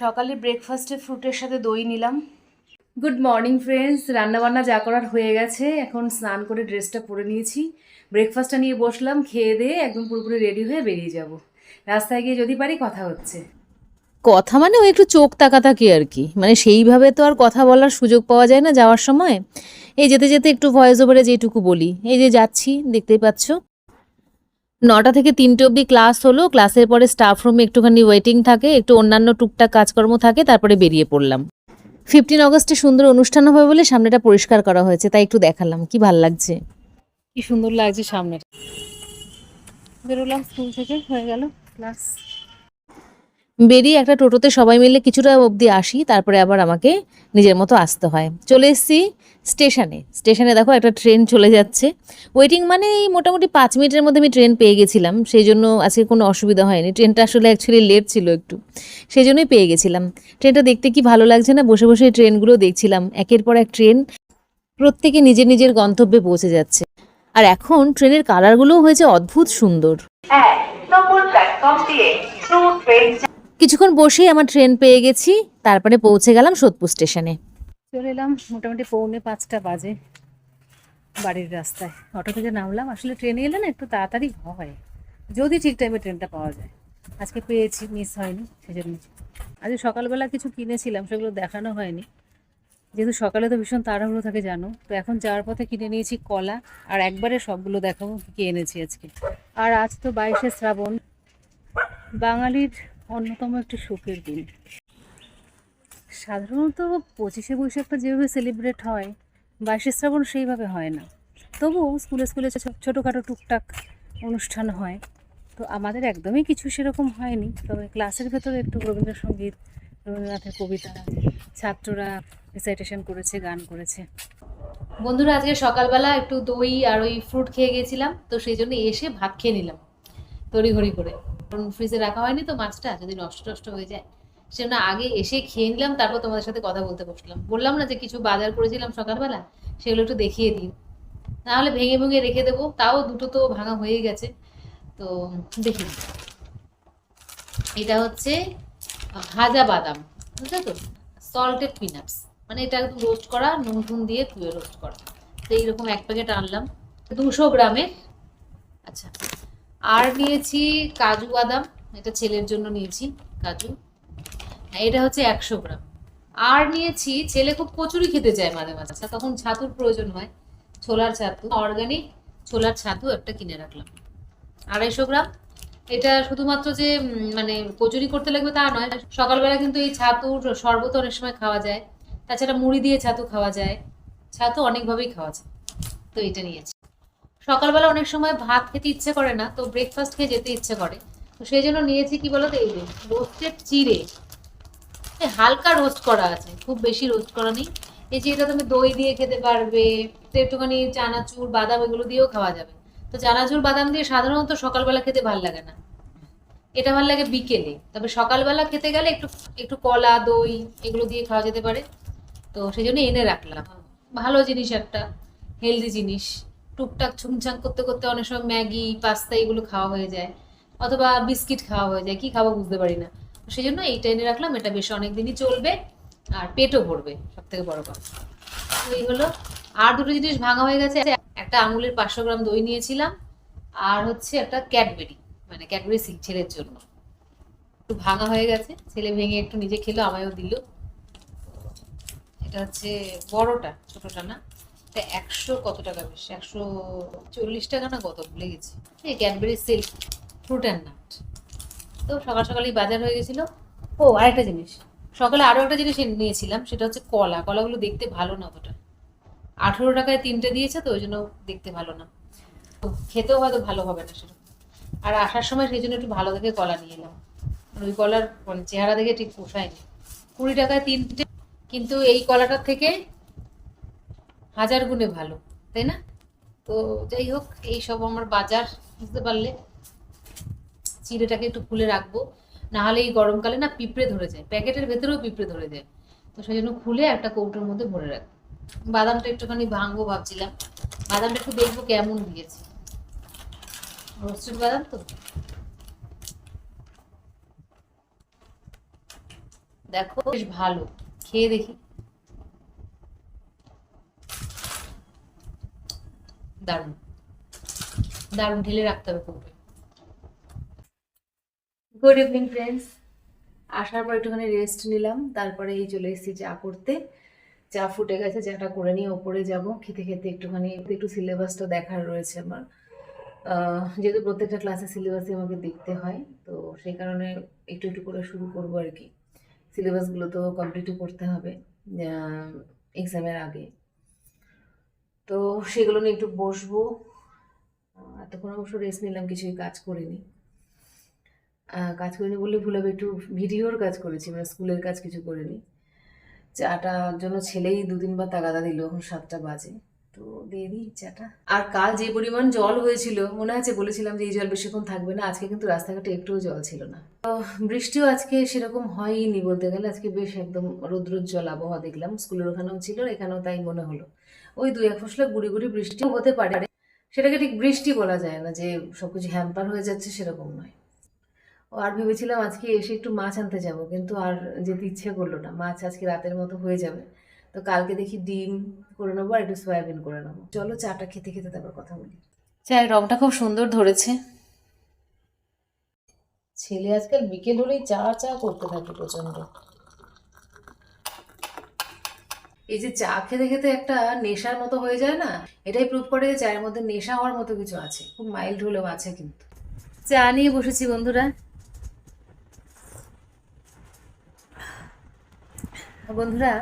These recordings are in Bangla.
সকালে ব্রেকফাস্টে ফ্রুটের সাথে দই নিলাম। গুড মর্নিং ফ্রেন্ডস রান্নাবান্না যা করার হয়ে গেছে এখন স্নান করে ড্রেসটা পরে নিয়েছি। ব্রেকফাস্টটা নিয়ে বসলাম খেয়ে দিয়ে একদম পুরোপুরি রেডি হয়ে বেরিয়ে যাব। রাস্তায় গিয়ে যদি পারি কথা হচ্ছে। কথা মানে ওই একটু চোখ তাকাতাকি আর কি। মানে সেইভাবে তো আর কথা বলার সুযোগ পাওয়া যায় না যাওয়ার সময়। এই যেতে যেতে একটু ভয়েস ওভারে যেটুকু বলি। এই যে যাচ্ছি দেখতেই পাচ্ছ। নটা থেকে তিনটে অবধি ক্লাস হলো। ক্লাসের পরে স্টাফ রুমে একটুখানি ওয়েটিং থাকে, একটু অন্যান্য টুকটাক কাজকর্ম থাকে, তারপরে বেরিয়ে পড়লাম। ফিফটিন অগস্টে সুন্দর অনুষ্ঠান হবে বলে সামনেটা পরিষ্কার করা হয়েছে, তাই একটু দেখালাম, কি ভালো লাগছে? কি সুন্দর লাগছে সামনের বেরোলাম স্কুল থেকে, হয়ে গেল, ক্লাস বেরিয়ে একটা টোটোতে সবাই মিলে কিছুটা অবধি আসি, তারপরে আবার আমাকে নিজের মতো আসতে হয়। চলে এসেছি স্টেশনে। স্টেশনে দেখো একটা ট্রেন চলে যাচ্ছে। ওয়েটিং মানে এই মোটামুটি পাঁচ মিনিটের মধ্যে আমি ট্রেন পেয়ে গেছিলাম। সেই জন্য আজকে কোনো অসুবিধা হয়নি। ট্রেনটা আসলে অ্যাকচুয়ালি লেট ছিল একটু। সেই জন্যই পেয়ে গেছিলাম। ট্রেনটা দেখতে কি ভালো লাগছে না, বসে বসে ট্রেনগুলো দেখছিলাম। একের পর এক ট্রেন প্রত্যেকে নিজের নিজের গন্তব্যে পৌঁছে যাচ্ছে। আর এখন ট্রেনের কালারগুলোও হয়েছে অদ্ভুত সুন্দর। কিছুক্ষণ বসেই আমার ট্রেন পেয়ে গেছি, তারপরে পৌঁছে গেলাম সোদপুর স্টেশনে চলে এলাম মোটামুটি পৌনে পাঁচটা বাজে বাড়ির রাস্তায়। অটো থেকে নামলাম, আসলে ট্রেনে এলে না একটু তাড়াতাড়ি হয়, যদি ঠিক টাইমে ট্রেনটা পাওয়া যায়। আজকে পেয়েছি মিস হয়নি, সেজন্য। আজকে সকালবেলা কিছু কিনেছিলাম, সেগুলো দেখানো হয়নি। যেহেতু সকালে তো ভীষণ তাড়াহুড়ো থাকে, জানো। তো এখন যাওয়ার পথে কিনে নিয়েছি কলা, আর একবারে সবগুলো দেখাবো কী এনেছি আজকে। আর আজ তো বাইশে শ্রাবণ। বাঙালির অন্যতম একটি সুখের দিন। সাধারণত পঁচিশে বৈশাখটা যেভাবে সেলিব্রেট হয়, বাইশে শ্রাবণ সেইভাবে হয় না। তবুও স্কুলে স্কুলে ছোটোখাটো টুকটাক অনুষ্ঠান হয়। তো আমাদের একদমই কিছু সেরকম হয়নি। তবে ক্লাসের ভেতরে একটু রবীন্দ্রসঙ্গীত, রবীন্দ্রনাথের কবিতা, ছাত্ররা রিসাইটেশন করেছে, গান করেছে। বন্ধুরা, আজকে সকালবেলা একটু দই আর ওই ফ্রুট খেয়ে গেছিলাম, তো সেই জন্য এসে ভাত খেয়ে নিলাম। তড়িঘড়ি করে। কারণ ফ্রিজে রাখা হয়নি তো মাছটা, যদি নষ্ট টষ্ট হয়ে যায়। সেজন্য আগে এসে খেয়ে নিলাম, তারপর তোমাদের সাথে কথা বলতে বসলাম। বললাম না যে কিছু বাজার করেছিলাম সকালবেলা, সেগুলো একটু দেখিয়ে দিই নাহলে ভেঙে ভেঙে রেখে দেবো, তাও দুটো তো ভাঙা হয়ে গেছে। তো দেখি। এটা হচ্ছে ভাজা বাদাম, বুঝলে তো? সল্টেড পিনাটস মানে এটা একদম রোস্ট করা, নুন টুন দিয়ে রোস্ট করা। তো এইরকম এক প্যাকেট আনলাম। দুশো গ্রামের আচ্ছা। আর নিয়েছি কাজু বাদাম এটা ছেলের জন্য নিয়েছি কাজু। এটা হচ্ছে একশো গ্রাম। আর নিয়েছি ছেলে খুব কচুরি খেতে চায় মাঝে মাঝে আচ্ছা, তখন ছাতুর প্রয়োজন হয় ছোলার ছাতু অর্গানিক ছোলার ছাতু একটা কিনে রাখলাম। আড়াইশো গ্রাম এটা শুধুমাত্র যে মানে কচুরি করতে লাগবে তা নয় সকালবেলা কিন্তু এই ছাতুর শরবত অনেক সময় খাওয়া যায় তাছাড়া মুড়ি দিয়ে ছাতু খাওয়া যায় ছাতু অনেকভাবেই খাওয়া যায় তো এটা নিয়েছি। সকালবেলা অনেক সময় ভাত খেতে ইচ্ছে করে না, তো ব্রেকফাস্ট খেয়ে যেতে ইচ্ছে করে। তো সেই জন্য নিয়েছি কি বলতো, এই যে রোস্টেড চিড়ে। হালকা রোস্ট করা আছে, খুব বেশি রোস্ট করা নেই। এই এটা তুমি দই দিয়ে খেতে পারবে, তো একটুখানি চানাচুর, বাদাম এগুলো দিয়েও খাওয়া যাবে। তো চানাচুর, বাদাম দিয়ে সাধারণত সকালবেলা খেতে ভালো লাগে না। এটা ভালো লাগে বিকেলে, তবে সকালবেলা খেতে গেলে একটু একটু কলা, দই এগুলো দিয়ে খাওয়া যেতে পারে। তো সেই জন্য এনে রাখলাম। ভালো জিনিস একটা হেলদি জিনিস। টুকটাক ছুমছাং করতে করতে অনেক সময় ম্যাগি, পাস্তা এগুলো খাওয়া হয়ে যায়। অথবা বিস্কিট খাওয়া হয়ে যায়। কি খাব বুঝতে পারি না। সেই জন্য এইটা এনে রাখলাম। এটা বেশ অনেক দিনই চলবে আর পেটও ভরবে। সব থেকে বড় কথা। এই হলো। আর দুটো জিনিস ভাঙা হয়ে গেছে। একটা আঙুলের পাঁচশো গ্রাম দই নিয়েছিলাম। আর হচ্ছে একটা ক্যাডবেরি মানে ক্যাডবেরি ছেলের জন্য। একটু ভাঙা হয়ে গেছে। ছেলে ভেঙে একটু নিজে খেলো, আমায়ও দিল। এটা হচ্ছে বড়টা, ছোটটা না। এটা একশো কত টাকা বেশ? একশো চল্লিশ টাকা না কত? ভুলে গেছি। এই Cadbury silk fruit and nut তো সকাল সকালেই বাজার হয়ে গেছিল। ও, আরেকটা জিনিস। সকালে আরও একটা জিনিস নিয়েছিলাম, সেটা হচ্ছে কলা। কলাগুলো দেখতে ভালো না অতটা। আঠেরো টাকায় তিনটে দিয়েছে, তো ওই জন্য দেখতে ভালো না। খেতেও হয়তো ভালো হবে না সেটা। আর আসার সময় সেই জন্য একটু ভালো দেখে কলা নিয়ে এলাম। ওই কলার মানে চেহারা দেখে ঠিক পোষায়নি। কুড়ি টাকায় তিনটে, কিন্তু এই কলাটার থেকে হাজার গুণে ভালো, তাই না? তো যাই হোক, এই সব আমার বাজার, বুঝতে পারলে? চিড়েটাকে একটু খুলে রাখব, না হলে এই গরমকালে না পিঁপড়ে ধরে যায়, প্যাকেটের ভেতরেও পিঁপড়ে ধরে যায়। তো সেই জন্য খুলে একটা কৌটোর মধ্যে ভরে রাখব বাদামটা একটুখানি ভাঙবো ভাবছিলাম, বাদামটা একটু দেখব কেমন দিয়েছে। রোস্টেড বাদাম তো? দেখো, বেশ ভালো, খেয়ে দেখি। দারুণ। দারুণ ঢেলে রাখতে হবে করবে গুড ইভিনিং ফ্রেন্ডস আসার পর একটুখানি রেস্ট নিলাম, তারপরে এই চলে এসেছি চা করতে। চা ফুটে গেছে, চাটা করে নিয়ে ওপরে যাব। খেতে খেতে একটুখানি, একটু সিলেবাসটা দেখার রয়েছে আমার। যেহেতু প্রত্যেকটা ক্লাসে সিলেবাসই আমাকে দেখতে হয়, তো সেই কারণে একটু একটু করে শুরু করব আর কি। সিলেবাসগুলো তো কমপ্লিটও করতে হবে এক্সামের আগে। তো সেগুলো নিয়ে একটু বসবো। এতক্ষণ অবশ্য রেস্ট নিলাম, কিছুই কাজ করিনি। কাজ করিনি বললে ভুল হবে, একটু ভিডিওর কাজ করেছি মানে স্কুলের কাজ কিছু করিনি। চাটার জন্য ছেলেই দু তিনবার তাগাদা দিল, এখন সাতটা বাজে। তো দিয়ে দিই চাটা। আর কাল যে পরিমাণ জল হয়েছিল, মনে আছে বলেছিলাম যে এই জল বেশিক্ষণ থাকবে না, আজকে কিন্তু রাস্তাঘাটে একটুও জল ছিল না। তো বৃষ্টিও আজকে সেরকম হয়নি বলতে গেলে, আজকে বেশ একদম রৌদ্রোজ্জ্বল আবহাওয়া দেখলাম, স্কুলের ওখানেও ছিল, এখানেও তাই মনে হলো। ওই দুই এক ফসলা গুড়ি গুড়ি বৃষ্টিও হতে পারে। সেটাকে ঠিক বৃষ্টি বলা যায় না যে সবকিছু হ্যাম্পার হয়ে যাচ্ছে সেরকম নয়। ও আর ভেবেছিলাম আজকে এসে একটু মাছ আনতে যাব কিন্তু আর যেতে ইচ্ছে করল না। মাছ আজকে রাতের মতো হয়ে যাবে। তো কালকে দেখি ডিম করে নেব আর একটু সয়াবিন করে নেব। চলো চাটা খেতে খেতে তারপর কথা বলি। চায়ের রংটা খুব সুন্দর ধরেছে। ছেলে আজকাল বিকেল হলেই চা চা করতে থাকে প্রচণ্ড এই যে চা খেতে খেতে একটা নেশার মতো হয়ে যায় না, এটাই প্রুভ করে যে চায়ের মধ্যে নেশা হওয়ার মতো কিছু আছে। খুব মাইল্ড হলেও আছে কিন্তু। চা নিয়ে বসেছি বন্ধুরা। বন্ধুরা,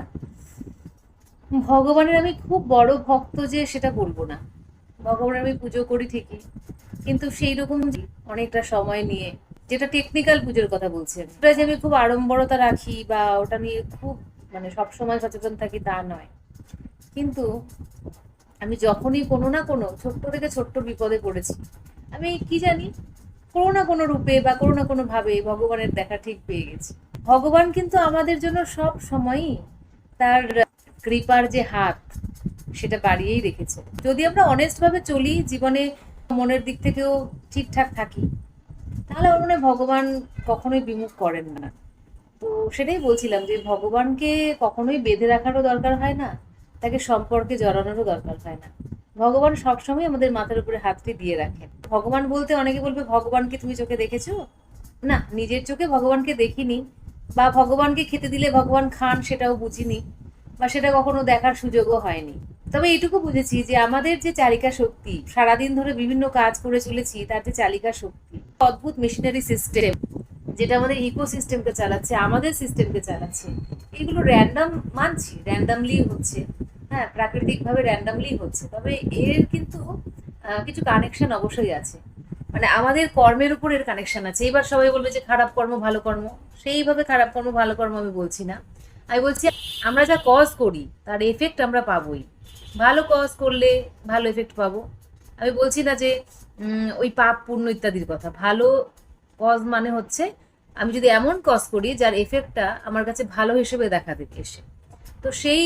ভগবানের আমি খুব বড় ভক্ত যে সেটা বলব না। ভগবানের আমি পুজো করি ঠিকই, কিন্তু সেই রকম অনেকটা সময় নিয়ে, যেটা টেকনিক্যাল পুজোর কথা বলছেন ওটা যে আমি খুব আড়ম্বরতা রাখি বা ওটা নিয়ে খুব মানে সব সময় সচেতন থাকি তা নয়। কিন্তু আমি যখনই কোনো না কোনো ছোট্ট থেকে ছোট্ট বিপদে পড়েছি, আমি কি জানি, কোনো না কোনো রূপে বা কোনো না কোনো ভাবে ভগবানের দেখা ঠিক পেয়ে গেছি। ভগবান কিন্তু আমাদের জন্য সব সময়ই তার কৃপার যে হাত, সেটা বাড়িয়েই রেখেছে। যদি আমরা অনেস্টভাবে চলি, জীবনে মনের দিক থেকেও ঠিকঠাক থাকি, তাহলে আমার মনে ভগবান কখনোই বিমুখ করেন না। তো সেটাই বলছিলাম যে ভগবানকে কখনোই বেঁধে রাখারও দরকার হয় না, তাকে সম্পর্কে জড়ানোরও দরকার হয় না। ভগবান সবসময় আমাদের মাথার উপরে হাতটি দিয়ে রাখেন। ভগবান বলতে অনেকে বলবে, ভগবানকে তুমি চোখে দেখেছ? না, নিজের চোখে ভগবানকে দেখিনি, বা ভগবানকে খেতে দিলে ভগবান খান সেটাও বুঝিনি, বা সেটা কখনো দেখার সুযোগও হয়নি। তবে এটুকু বুঝেছি যে আমাদের যে চালিকা শক্তি, সারাদিন ধরে বিভিন্ন কাজ করে চলেছি, তার যে চালিকা শক্তি, অদ্ভুত মেশিনারি সিস্টেম যেটা আমাদের ইকোসিস্টেমকে চালাচ্ছে, আমাদের সিস্টেমকে চালাচ্ছে, এগুলো র্যান্ডাম মানছি র্যান্ডামলি হচ্ছে। হ্যাঁ প্রাকৃতিকভাবে র্যান্ডামলি হচ্ছে। তবে এর কিন্তু কিছু কানেকশন অবশ্যই আছে। মানে আমাদের কর্মের উপর এর কানেকশন আছে। এবার সবাই বলবে যে খারাপ কর্ম, ভালো কর্ম। সেইভাবে খারাপ কর্ম, ভালো কর্ম আমি বলছি না। আমি বলছি, আমরা যা কজ করি, তার এফেক্ট আমরা পাবোই। ভালো কজ করলে ভালো এফেক্ট পাবো। আমি বলছি না যে ওই পাপ, পুণ্য ইত্যাদির কথা। ভালো কজ মানে হচ্ছে আমি যদি এমন কজ করি যার এফেক্টটা আমার কাছে ভালো হিসেবে দেখা দেবে এসে। তো সেই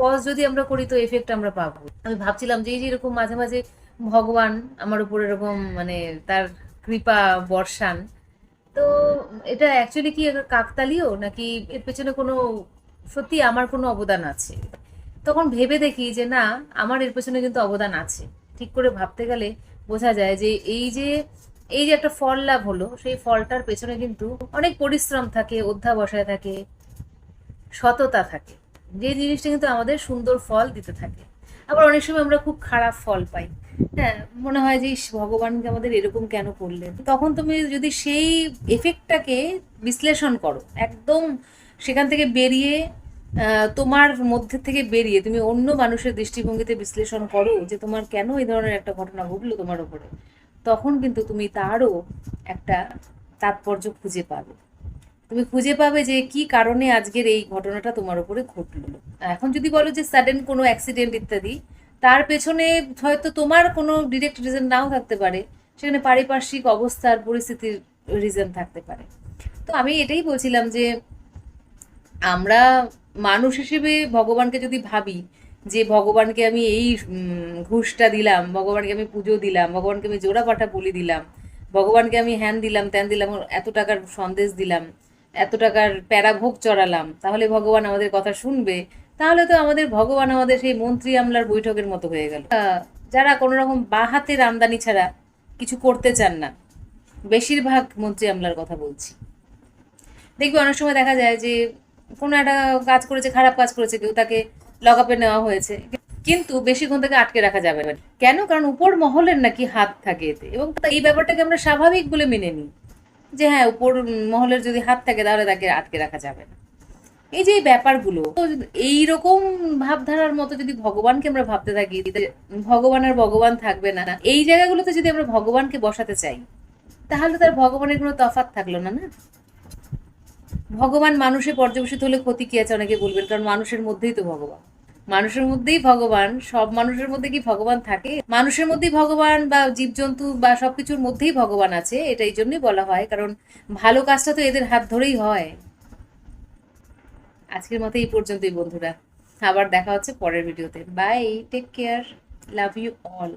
কজ যদি আমরা করি তো এফেক্ট আমরা পাবো। আমি ভাবছিলাম যে এই যে এরকম মাঝে মাঝে ভগবান আমার উপর এরকম মানে তার কৃপা বর্ষান তো এটা অ্যাকচুয়ালি কি কাকতালীয় নাকি এর পেছনে কোনো সত্যি আমার কোনো অবদান আছে? তখন ভেবে দেখি যে না, আমার এর পেছনে কিন্তু অবদান আছে। ঠিক করে ভাবতে গেলে বোঝা যায় যে এই যে এই যে একটা ফল লাভ হলো, সেই ফলটার পেছনে কিন্তু অনেক পরিশ্রম থাকে, অধ্যাবসায় থাকে, সততা থাকে। যে জিনিসটা কিন্তু আমাদের সুন্দর ফল দিতে থাকে। আবার অনেক সময় আমরা খুব খারাপ ফল পাই। হ্যাঁ মনে হয় যে ভগবানকে আমাদের এরকম কেন করলেন? তখন তুমি যদি সেই এফেক্টটাকে বিশ্লেষণ করো, একদম সেখান থেকে বেরিয়ে তোমার মধ্যে থেকে বেরিয়ে তুমি অন্য মানুষের দৃষ্টিভঙ্গিতে বিশ্লেষণ করো যে, তোমার কেন এই ধরনের একটা ঘটনা ঘটলো তোমার উপরে? তখন কিন্তু তুমি তারও একটা তাৎপর্য খুঁজে পাবে। তুমি খুঁজে পাবে যে কি কারণে আজকের এই ঘটনাটা তোমার উপরে ঘটলো। এখন যদি বলো যে সাডেন কোনো অ্যাক্সিডেন্ট ইত্যাদি, তার পেছনে হয়তো তোমার কোনো ডিরেক্ট রিজন নাও থাকতে পারে। সেখানে পারিপার্শ্বিক অবস্থার পরিস্থিতির রিজন থাকতে পারে। তো আমি এটাই বলছিলাম যে আমরা মানুষ হিসেবে ভগবানকে যদি ভাবি যে ভগবানকে আমি এই ঘুষটা দিলাম, ভগবানকে আমি পুজো দিলাম, ভগবানকে আমি জোড়া পাঠা বলি দিলাম, ভগবানকে আমি হ্যান দিলাম, ত্যান দিলাম এত টাকার সন্দেশ দিলাম, এত টাকার প্যারাভোগ চড়ালাম, তাহলে ভগবান আমাদের কথা শুনবে, তাহলে তো আমাদের, ভগবান আমাদের সেই মন্ত্রী আমলার বৈঠকের মতো হয়ে গেল। যারা কোনো রকম বাহাতের আমদানি ছাড়া কিছু করতে চান না, বেশিরভাগ মন্ত্রী আমলার কথা বলছি। দেখবে অনেক সময় দেখা যায় যে কোনো একটা কাজ করেছে, খারাপ কাজ করেছে, কেউ তাকে লকআপে নেওয়া হয়েছে। কিন্তু বেশিক্ষণ তাকে আটকে রাখা যাবে না। কেন? কারণ উপর মহলের নাকি হাত থাকে এতে। এবং এই ব্যাপারটাকে আমরা স্বাভাবিক বলে মেনে নিই। যে হ্যাঁ উপর মহলের যদি হাত থাকে, তাহলে তাকে আটকে রাখা যাবে না। এই যে ব্যাপারগুলো, তো এইরকম ভাবধারার মতো যদি ভগবানকে আমরা ভাবতে থাকি ভগবান আর ভগবান থাকবে না, এই জায়গাগুলোতে যদি আমরা ভগবানকে বসাতে চাই, তাহলে তার ভগবানের কোনো তফাৎ থাকল না না? ভগবান মানুষে পর্যবেসিত হলে ক্ষতি কি আছে অনেকে বলবেন? কারণ মানুষের মধ্যেই তো ভগবান। মানুষের মধ্যেই ভগবান, সব মানুষের মধ্যে কি ভগবান থাকে? মানুষের মধ্যেই ভগবান বা জীবজন্তু বা সবকিছুর মধ্যেই ভগবান আছে এটা এই জন্যই বলা হয়। কারণ ভালো কাজটা তো এদের হাত ধরেই হয়। আজকের মতো এই পর্যন্তই, বন্ধুরা। আবার দেখা হচ্ছে পরের ভিডিওতে। Bye take care love you all